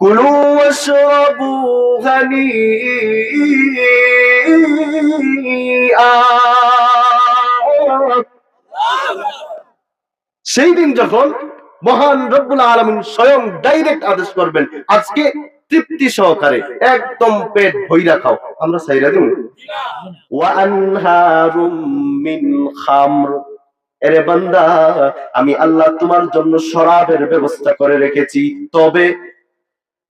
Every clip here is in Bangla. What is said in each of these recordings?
কুলু ওয়াশরাবু হানিআ সেই দিন যখন মহান রব্বুল আলমিন স্বয়ং ডাইরেক্ট আদেশ করবেন, আজকে তৃপ্তি সহকারে একদম পেট ভইরা খাও। আমরা সাইরা দিব এরে বান্দা, আমি আল্লাহ তোমার জন্য শরাবের ব্যবস্থা করে রেখেছি। তবে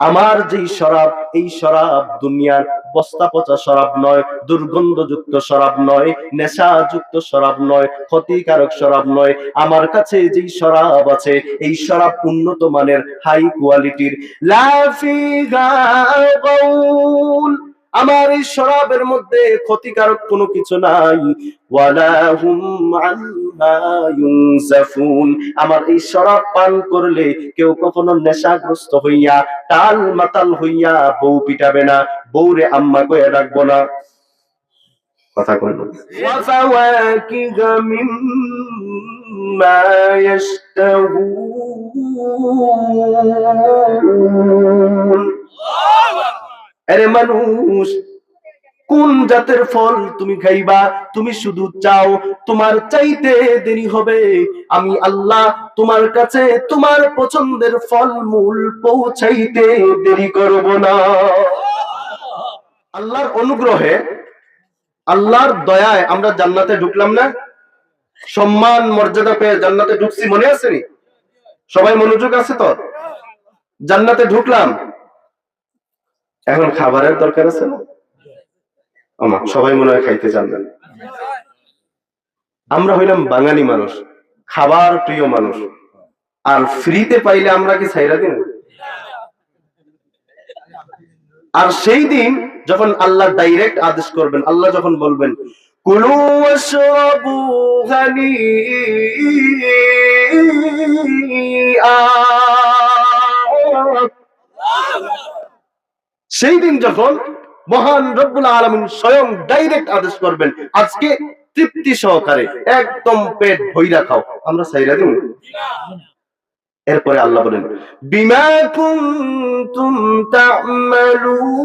আমার যেই শরাব, এই শরাব দুনিয়ার বস্তা পচা শরাব নয়, দুর্গন্ধযুক্ত শরাব নয়, নেশাযুক্ত শরাব নয়, ক্ষতিকারক শরাব নয়। আমার কাছে যেই শরাব আছে, এই শরাব উন্নত মানের হাই কোয়ালিটির লাফিগা আমার এই শরাবের মধ্যে ক্ষতিকারক কোনো কিছু নাই ওয়ালা হুম আনহা ইউনজাফুন আমার এই শরাব পান করলে কেউ কখনো নেশাগ্রস্ত হইয়া টাল মাতাল হইয়া বউ পিটাবে না বউরে আম্মা কয়ে রাখবো না কথা কইল وفواكه مما يشتهون আরে মানুষ, কোন জাতের ফল তুমি খাইবা? তুমি শুধু চাও, তোমার চাইতে দেরি হবে। আমি আল্লাহ তোমার কাছে তোমার পছন্দের ফল মূল পৌঁছাইতে দেরি করব না। আল্লাহর অনুগ্রহে, আল্লাহর দয়ায় আমরা জান্নাতে ঢুকলাম না? সম্মান, মর্যাদা পেয়ে জান্নাতে ঢুকছি, মনে আছে নি? সবাই মনোযোগ আছে তো জান্নাতে ঢুকলাম। এখন খাবারের দরকার আছে না? আমা, সবাই মনে হয় খাইতে জানবেন। আমরা হইলাম বাঙালি মানুষ, খাবার প্রিয় মানুষ। আর ফ্রিতে পাইলে আমরা কি ছাইরা দিন আর সেই দিন যখন আল্লাহ ডাইরেক্ট আদেশ করবেন, আল্লাহ যখন বলবেন, কুলু ওয়াশরাবু সেই দিন যখন মহান রব্বুল আলমিন স্বয়ং ডাইরেক্ট আদেশ করবেন, আজকে তৃপ্তি সহকারে একদম পেট ভইরা খাও, আমরা সাইরা দিব। এরপরে আল্লাহ বলেন, বিমা কুনতুম তা'মালুন?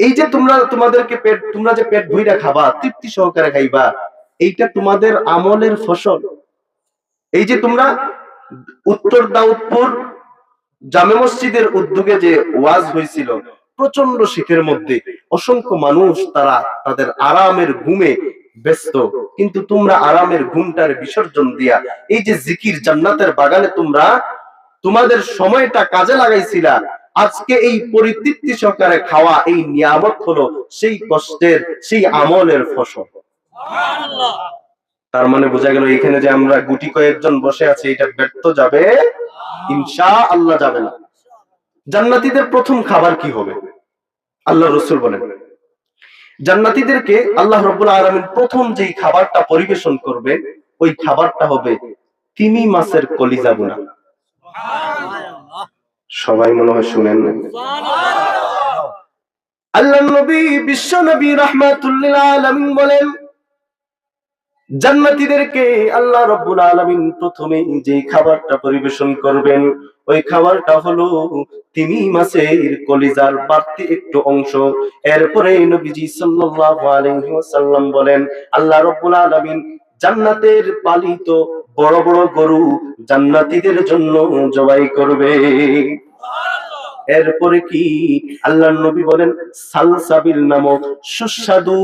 এই যে তোমরা, তোমাদেরকে পেট, তোমরা যে পেট ভইরা খাবা, তৃপ্তি সহকারে খাইবা, এইটা তোমাদের আমলের ফসল। এই যে তোমরা উত্তর দাউদপুর জামে মসজিদের উদ্যোগে যে ওয়াজ হয়েছিল প্রচণ্ড শীতের মধ্যে অসংখ্য মানুষ তারা তাদের আরামের ঘুমে ব্যস্ত। কিন্তু তোমরা আরামের ঘুমটার বিসর্জন দিয়া, এই যে জিকির জান্নাতের বাগানে তোমরা তোমাদের সময়টা কাজে লাগাইছিলা, আজকে এই পরিতৃপ্তি সহকারে খাওয়া এই নিয়ামত হলো সেই কষ্টের, সেই আমলের ফসল। তার মানে বোঝা গেল এখানে যে আমরা গুটি কয়েকজন বসে আছি, এটা ব্যর্থ যাবে ইনশা আল্লাহ যাবে না। জান্নাতীদের প্রথম খাবার কি হবে? আল্লাহ রসুল বলেন। জান্নাতীদেরকে আল্লাহ রব্বুল আলমিন প্রথম যেই খাবারটা পরিবেশন করবে, ওই খাবারটা হবে তিমি মাছের কলিজা বুনা সবাই মনে হয় শুনেন আল্লাহ নবী, বিশ্ব নবী রহমাতুল্লিল আলমিন বলেন জান্নাতীদেরকে আল্লাহ রব্বুল আলামিন প্রথমে যে খাবারটা পরিবেশন করবেন, ওই খাবারটা হলো তিমি মাছের কলিজার বাড়তি একটু অংশ। এরপরে নবীজি সাল্লাল্লাহু বলেন, আল্লাহ রব্বুল আলামিন জান্নাতের পালিত বড় বড় গরু জান্নাতীদের জন্য জবাই করবে। এরপরে কি? আল্লাহ নবী বলেন, সালসাবিল নামক সুস্বাদু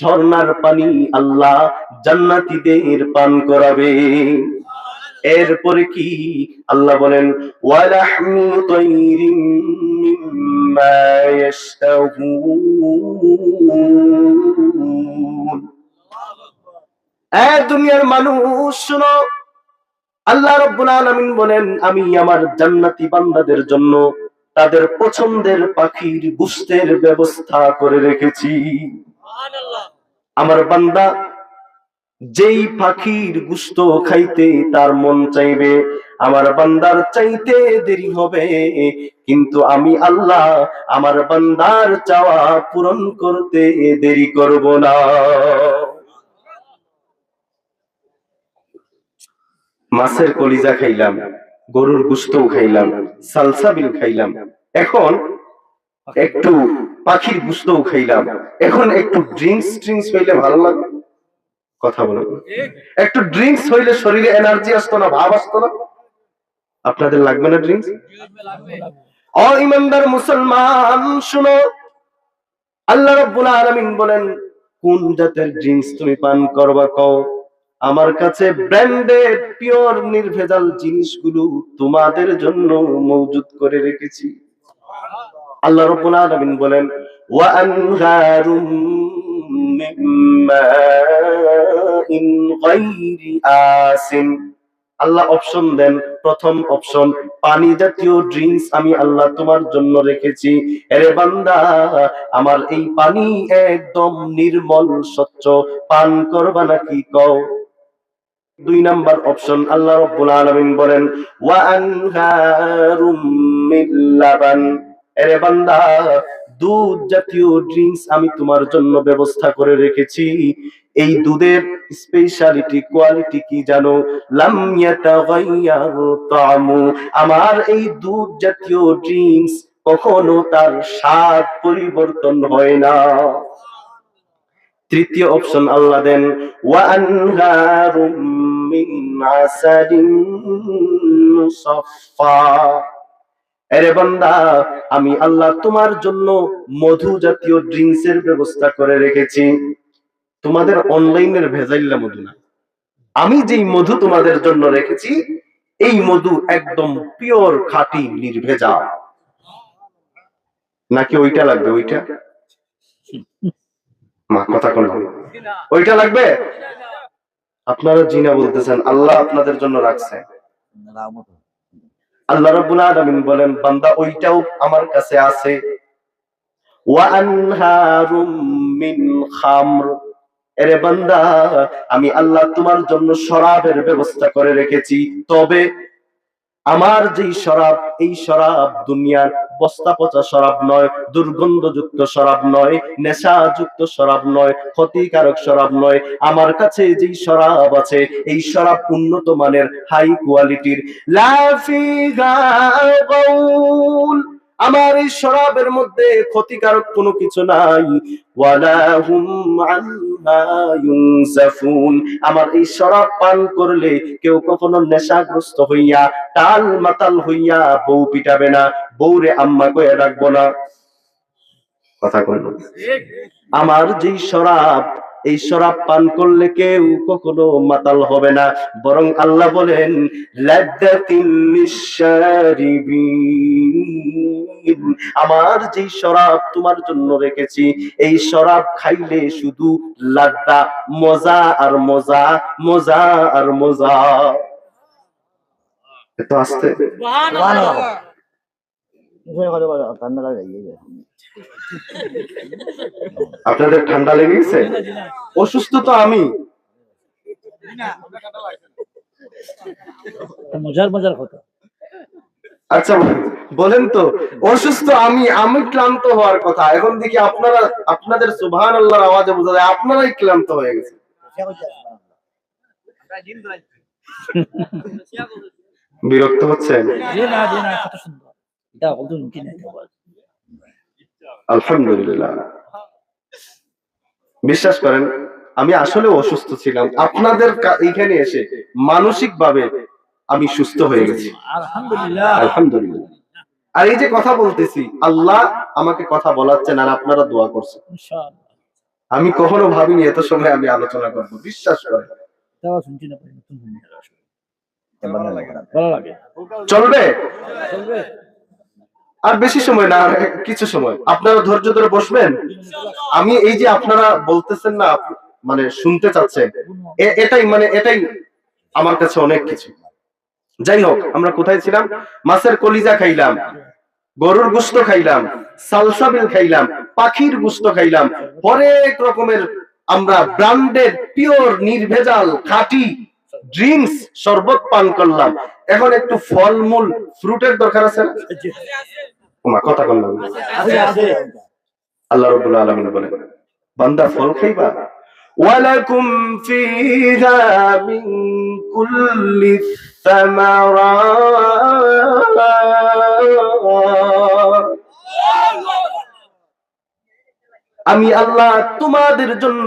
ঝর্ণার পানি আল্লাহ জান্নাতীদের পান করাবে। এরপরে কি? আল্লাহ বলেন দুনিয়ার মানুষ, শোনো। আল্লাহ রাব্বুল আলামিন বলেন, আমি আমার জান্নাতি বান্দাদের জন্য তাদের পছন্দের পাখির গুস্তের ব্যবস্থা করে রেখেছি। আমার বান্দা যেই পাখির গুস্ত খাইতে তার মন চাইবে আমার বান্দার চাইতে দেরি হবে। কিন্তু আমি আল্লাহ আমার বান্দার চাওয়া পূরণ করতে দেরি করব না। মাছের কলিজা খাইলাম। গরুর গুস্তও খাইলাম সালসাবিল খাইলাম। এখন একটু পাখির গুস্তও খাইলাম এখন একটু ড্রিঙ্কস ড্রিঙ্কস হইলে ভালো লাগে। কথা বলেন একটু ড্রিঙ্কস হইলে শরীরে এনার্জি আসতো না, ভাব আসতো না? আপনাদের লাগবে না ড্রিঙ্কস অ মুসলমান, শুনো। আল্লাহ রাব্বুল আলামিন বলেন, কোন জাতের ড্রিঙ্কস তুমি পান করবা কও? আমার কাছে ব্র্যান্ডেড পিওর নির্ভেজাল জিনিসগুলো তোমাদের জন্য মজুদ করে রেখেছি। আল্লাহ রাব্বুল আলামিন বলেন, ওয়া আনহারুম মিন গায়রি আসিন আল্লাহ অপশন দেন, প্রথম অপশন পানি জাতীয় ড্রিঙ্কস আমি আল্লাহ তোমার জন্য রেখেছি। এরে বান্দা, আমার এই পানি একদম নির্মল, স্বচ্ছ। পান করবা নাকি কও? দুই নাম্বার অপশন আল্লাহ রাব্বুল আলামিন বলেন, ওয়া আনহারুম মিন লাবান। এরে বান্দা, দুধ জাতীয় ড্রিঙ্কস আমি তোমার জন্য ব্যবস্থা করে রেখেছি। এই দুধের স্পেশালিটি কোয়ালিটি কি জানো? লাম তামু। আমার এই দুধ জাতীয় ড্রিঙ্কস কখনো তার স্বাদ পরিবর্তন হয় না। তৃতীয় অপশন আল্লাহ দেন আমি আল্লাহ তোমার জন্য মধু জাতীয় ড্রিঙ্কস এর ব্যবস্থা করে রেখেছি। তোমাদের অনলাইনের ভেজাইল্লা মধু না। আমি যেই মধু তোমাদের জন্য রেখেছি, এই মধু একদম পিওর, খাঁটি, নির্ভেজাল। নাকি ওইটা লাগবে, ওইটা? ওইটা লাগবে? আপনারা জিনা বলতেছেন, আল্লাহ আপনাদের জন্য রাখছে। আল্লাহ বলেন, বান্দা ওইটাও আমার কাছে আছে। আমি আল্লাহ তোমার জন্য শরাবের ব্যবস্থা করে রেখেছি। তবে আমার যেই শরাব, এই শরাব দুনিয়ার বস্তা পচা শরাব নয়, দুর্গন্ধযুক্ত শরাব নয়, নেশাযুক্ত শরাব নয়, ক্ষতিকারক শরাব নয়। আমার কাছে যেই শরাব আছে, এই শরাব উন্নত মানের হাই কোয়ালিটির আমার এই শরাবের মধ্যে ক্ষতিকারক কোনো কিছু নাই। ওয়ালা হুম আমার এই শরাব পান করলে কেউ কখনো নেশাগ্রস্ত হইয়া টাল মাতাল হইয়া বউ পিটাবে না বউরে আম্মা কয়ে রাখব না। কথা কইল। আমার যেই শরাব এই শরাব পান করলে কেউ কখনো মাতাল হবে না। বরং আল্লাহ বলেন আমার যেই শরাব তোমার জন্য রেখেছি এই শরাব খাইলে শুধু লাদ্দা মজা আর মজা মজা আর মজা। এত আসতে? আপনাদের ঠান্ডা লেগে গেছে অসুস্থ তো আমি। মজার মজার কথা। আচ্ছা বলেন তো অসুস্থ আমি আমি ক্লান্ত হওয়ার কথা। এখন দেখি আপনারা আপনাদের সুবহান আল্লাহর আওয়াজে বোঝা যায় আপনারাই ক্লান্ত হয়ে গেছে বিরক্ত হচ্ছেন? জি না না কত সুন্দর। এটা কত নুকি নাই আলহামদুলিল্লাহ। বিশ্বাস করেন আমি আসলে অসুস্থ ছিলাম। আপনাদের এখানে এসে মানসিক ভাবে আমি সুস্থ হয়ে গেছি। আলহামদুলিল্লাহ। আর এই যে কথা বলতেছি আল্লাহ আমাকে কথা বলাচ্ছেন আর আপনারা দোয়া করছেন। আমি কখনো ভাবিনি এত সময় আমি আলোচনা করব। বিশ্বাস লাগে। চলবে? চলবে। আর বেশি সময় না, কিছু সময়। আপনারা ধৈর্য ধরে বসবেন। আমি এই যে আপনারা বলতেছেন না মানে শুনতে চাচ্ছেন এটাই মানে এটাই আমার কাছে অনেক কিছু। যাই হোক, আমরা কোথায় ছিলাম? মাছের কলিজা খাইলাম, গরুর গুস্ত খাইলাম সালসাবিল খাইলাম, পাখির গুস্ত খাইলাম, হরেক রকমের আমরা ব্র্যান্ডেড, পিওর, নির্ভেজাল, খাঁটি ড্রিঙ্কস শরবত পান করলাম। এখন একটু ফলমূল, ফ্রুটের দরকার আছে তোমার কথা বললাম আচ্ছা, আচ্ছা। আচ্ছা, আল্লাহ রব আলমিন বলে বান্দা ফল খাইবা? ولكم فيها من كل الثمرات আমি আল্লাহ তোমাদের জন্য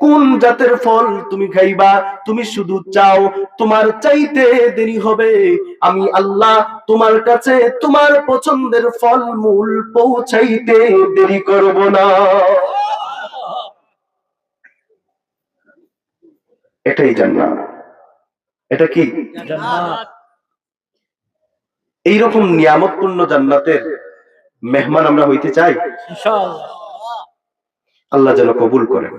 কোন জাতের ফল তুমি খাইবা? তুমি শুধু চাও তোমার চাইতে দেরি হবে। আমি আল্লাহ তোমার কাছে তোমার পছন্দের ফল মূল পৌঁছাইতে দেরি করব না। এটাই জান্নাত। এটা কি? এইরকম নিয়ামতপূর্ণ জান্নাতের মেহমান আমরা হইতে চাই? ইনশাআল্লাহ। আল্লাহ যেন কবুল করেন।